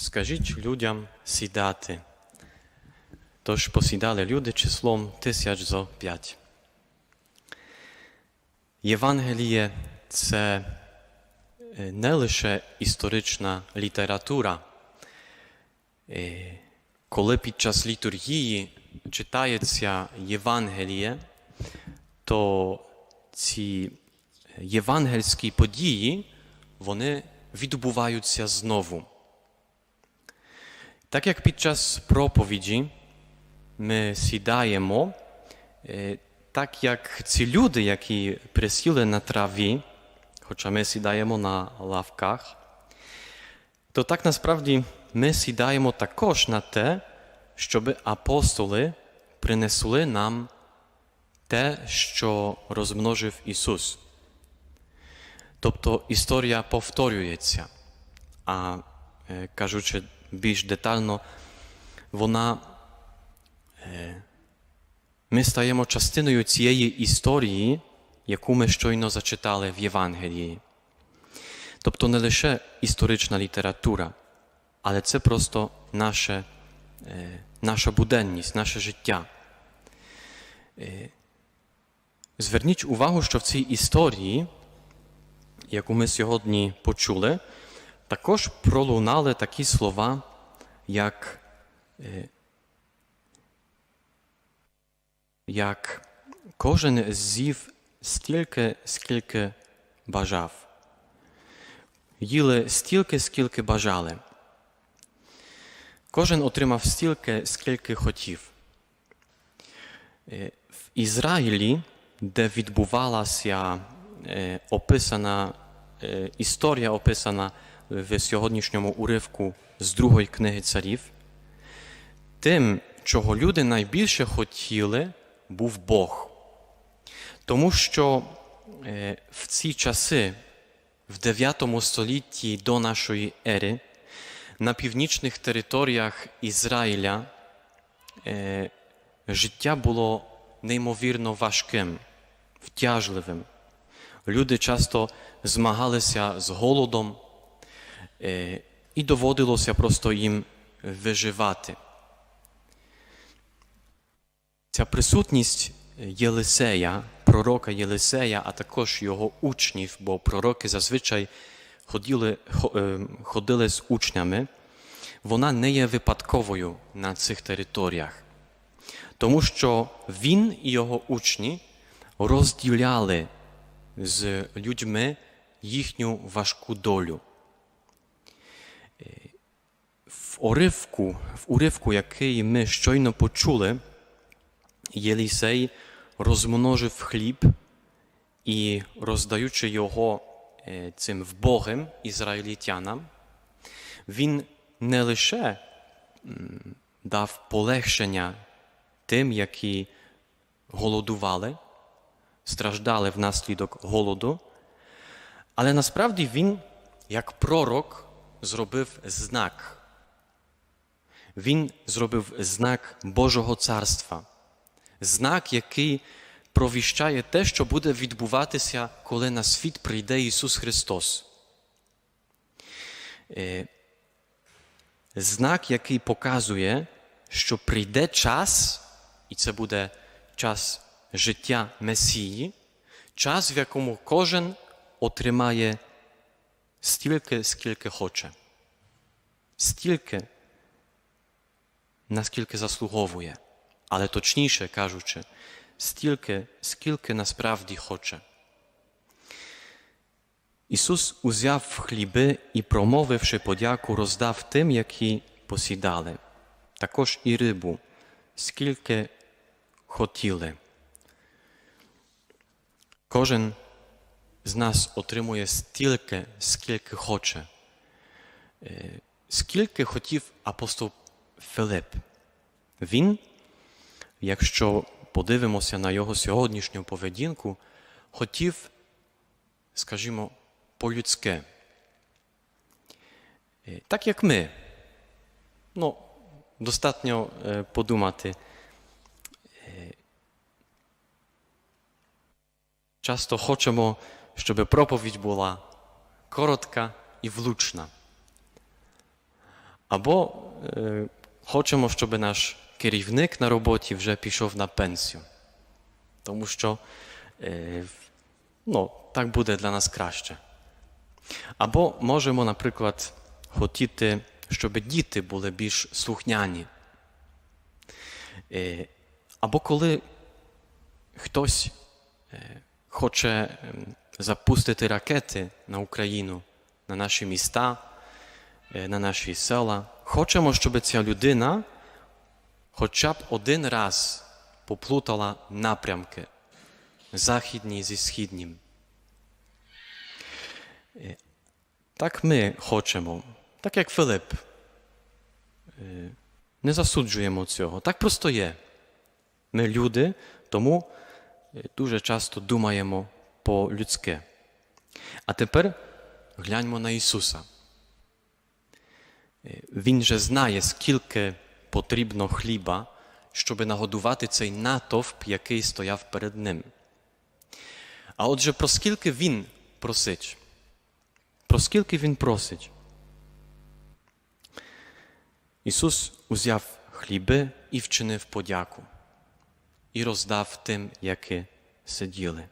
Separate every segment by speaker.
Speaker 1: Скажіть людям сідати. Тож посідали люди числом тисяч зо п'ять. Євангеліє це е, не лише історична література. Е, Коли під час літургії читається Євангеліє, то ці євангельські події вони відбуваються знову. Так як під час проповіді ми сідаємо, так як ці люди, які присіли на траві, хоча ми сідаємо на лавках, то так насправді ми сідаємо також на те, щоб апостоли принесли нам те, що розмножив Ісус. Тобто історія повторюється, а кажучи більш детально, вона е, ми стаємо частиною цієї історії, яку ми щойно зачитали в Євангелії. Тобто не лише історична література, але це просто наше, е, наша буденність, наше життя. Е, Зверніть увагу, що в цій історії, яку ми сьогодні почули, також пролунали такі слова, як, е, як кожен з'їв стільки, скільки бажав. Їли стільки, скільки бажали. Кожен отримав стільки, скільки хотів. Е, В Ізраїлі, де відбувалася е, описана історія, описана в сьогоднішньому уривку з другої книги царів, тим, чого люди найбільше хотіли, був Бог. Тому що е, в ці часи, в 9 столітті до нашої ери, на північних територіях Ізраїля е, життя було неймовірно важким, втяжливим. Люди часто змагалися з голодом, і доводилося просто їм виживати. Ця присутність Єлисея, пророка Єлисея, а також його учнів, бо пророки зазвичай ходили, е, ходили з учнями, вона не є випадковою на цих територіях. Тому що він і його учні розділяли з людьми їхню важку долю. Е, В уривку, в уривку, який ми щойно почули, Єлісей розмножив хліб і, роздаючи його е, цим вбогим ізраїльтянам, він не лише дав полегшення тим, які голодували, страждали внаслідок голоду, але насправді він, як пророк, зробив знак. Він зробив знак Божого царства, знак, який провіщає те, що буде відбуватися, коли на світ прийде Ісус Христос. Е, Знак, який показує, що прийде час, і це буде час життя Месії, час, в якому кожен отримає стільки, скільки хоче, стільки, наскільки заслуговує, але точніше кажучи, стільки, скільки насправді хоче. Ісус узяв хліби і, промовивши подяку, роздав тим, які посідали, також і рибу, скільки хотіли. Кожен з нас отримує стільки, скільки хоче. Е, Скільки хотів апостол Филип. Він, якщо подивимося на його сьогоднішню поведінку, хотів, скажімо, по-людськи. Е, Так як ми. Ну, достатньо е, подумати. Е, Часто хочемо, щоб проповідь була коротка і влучна. Або хочемо, щоб наш керівник на роботі вже пішов на пенсію. Тому що е, ну, так буде для нас краще. Або можемо, наприклад, хотіти, щоб діти були більш слухняні. Е, Або коли хтось е, хоче ем, запустити ракети на Україну, на наші міста, на наші села, хочемо, щоб ця людина хоча б один раз поплутала напрямки західні зі східнім. Е, Так ми хочемо, так як Филип. Е, Не засуджуємо цього. Так просто є. Ми люди, тому е, дуже часто думаємо по-людськи. А тепер гляньмо на Ісуса. Він же знає, скільки потрібно хліба, щоб нагодувати цей натовп, який стояв перед ним. А отже, про скільки він просить? Про скільки він просить? Ісус узяв хліби і вчинив подяку, і роздав тим, які сиділи.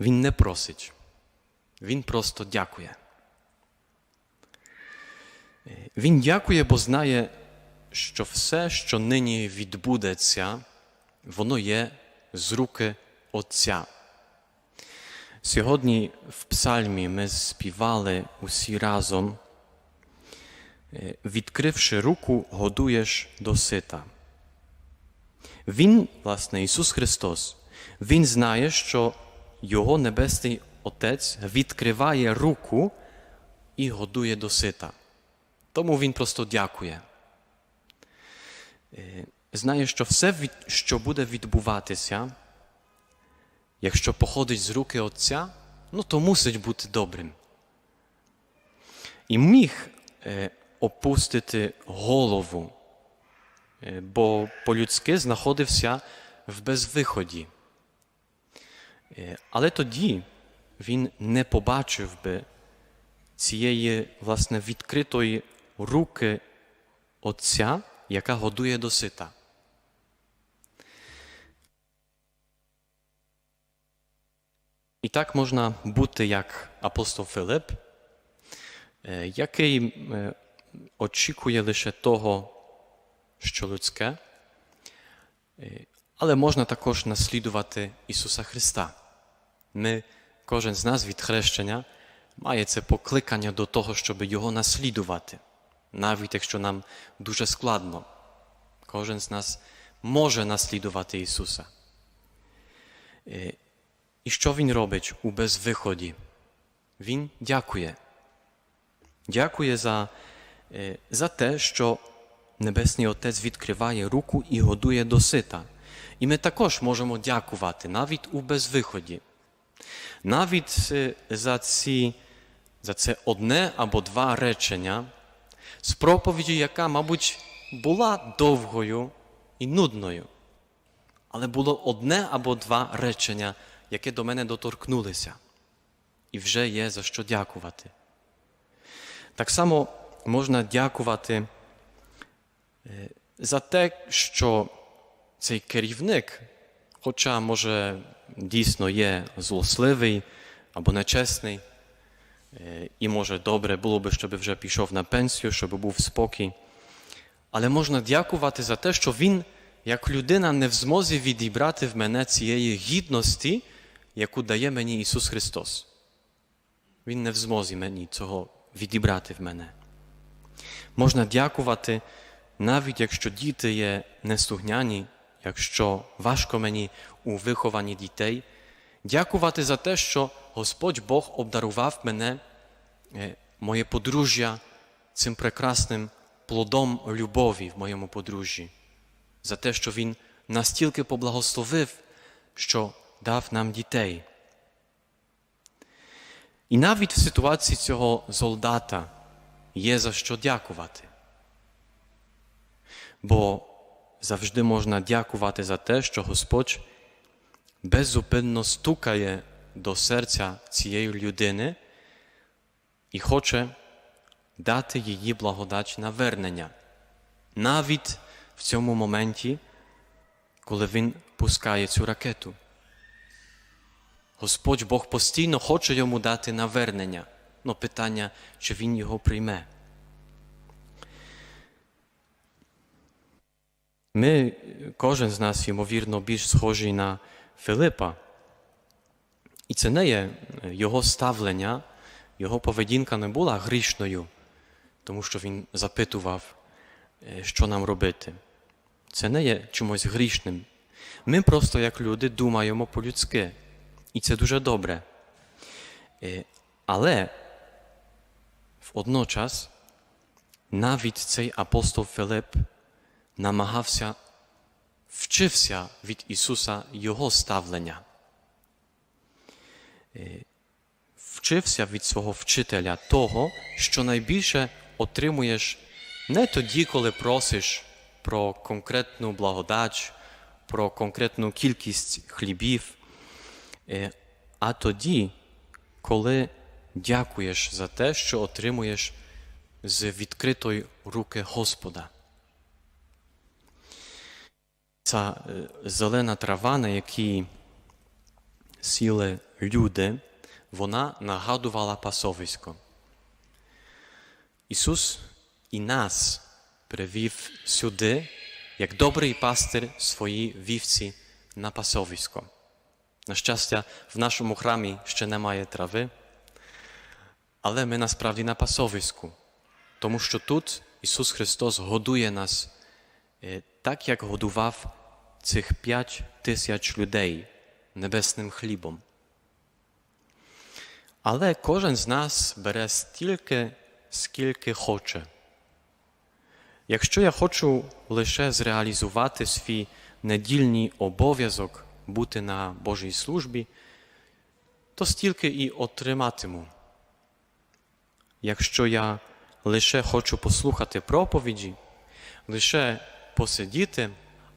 Speaker 1: Він не просить, Він просто дякує. Він дякує, бо знає, що все, що нині відбудеться, воно є з руки Отця. Сьогодні в псальмі ми співали усі разом, е, відкривши руку, годуєш до сита. Він, власне, Ісус Христос, Він знає, що Його Небесний Отець відкриває руку і годує до сита. Тому Він просто дякує. Е, Знає, що все, що буде відбуватися, якщо походить з руки Отця, ну то мусить бути добрим. І міг е, опустити голову, е, бо по-людськи знаходився в безвиході. Але тоді він не побачив би цієї, власне, відкритої руки Отця, яка годує до сита. І так можна бути як апостол Филип, е, який е, очікує лише того, що людське, е, але можна також наслідувати Ісуса Христа. Ми, кожен з нас від хрещення має це покликання до того, щоб Його наслідувати, навіть якщо нам дуже складно. Кожен з нас може наслідувати Ісуса. Е, І що Він робить у безвиході? Він дякує. Дякує за, е, за те, що Небесний Отець відкриває руку і годує до сита. І ми також можемо дякувати навіть у безвиході. Навіть е, за, ці, за це одне або два речення з проповіді, яка, мабуть, була довгою і нудною. Але було одне або два речення, яке до мене доторкнулися, і вже є за що дякувати. Так само можна дякувати е, за те, що цей керівник, хоча, може, дійсно є злосливий або нечесний, і може добре було би, щоб вже пішов на пенсію, щоб був спокій. Але можна дякувати за те, що він, як людина, не в змозі відібрати в мене цієї гідності, яку дає мені Ісус Христос. Він не в змозі мені цього відібрати в мене. Можна дякувати, навіть якщо діти є неслухняні, якщо важко мені у вихованні дітей, дякувати за те, що Господь Бог обдарував мене, е, моє подружжя цим прекрасним плодом любові в моєму подружжі, за те, що Він настільки поблагословив, що дав нам дітей. І навіть в ситуації цього солдата є за що дякувати. Бо завжди можна дякувати за те, що Господь беззупинно стукає до серця цієї людини і хоче дати її благодать навернення. Навіть в цьому моменті, коли він пускає цю ракету. Господь Бог постійно хоче йому дати навернення. Ну, питання, чи він його прийме. Ми, кожен з нас, ймовірно, більш схожий на Филипа. І це не є його ставлення, його поведінка не була грішною, тому що він запитував, е, що нам робити. Це не є чимось грішним. Ми просто, як люди, думаємо по-людськи. І це дуже добре. Е, Але водночас навіть цей апостол Филип намагався, вчився від Ісуса Його ставлення. Е, Вчився від свого вчителя того, що найбільше отримуєш не тоді, коли просиш про конкретну благодать, про конкретну кількість хлібів, е, а тоді, коли дякуєш за те, що отримуєш з відкритої руки Господа. Ця е, зелена трава, на якій сіли люди, вона нагадувала пасовисько. Ісус і нас привів сюди, як добрий пастир свої вівці на пасовисько. На щастя, в нашому храмі ще немає трави, але ми насправді на пасовиську, тому що тут Ісус Христос годує нас е, так, як годував цих п'ять тисяч людей небесним хлібом. Але кожен з нас бере стільки, скільки хоче. Якщо я хочу лише зреалізувати свій недільний обов'язок бути на Божій службі, то стільки і отриматиму. Якщо я лише хочу послухати проповіді, лише посидіти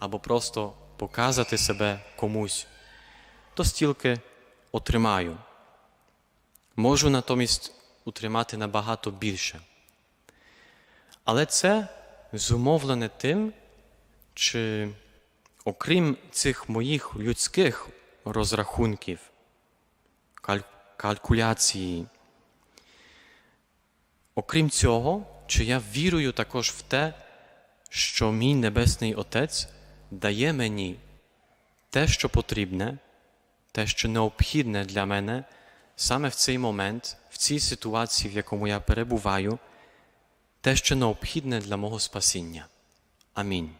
Speaker 1: або просто показати себе комусь, то стільки отримаю. Можу натомість утримати набагато більше. Але це зумовлене тим, чи окрім цих моїх людських розрахунків, каль- калькуляції, окрім цього, чи я вірую також в те, що мій Небесний Отець дає мені те, що потрібне, те, що необхідне для мене саме в цей момент, в цій ситуації, в якому я перебуваю, те, що необхідне для мого спасіння. Амінь.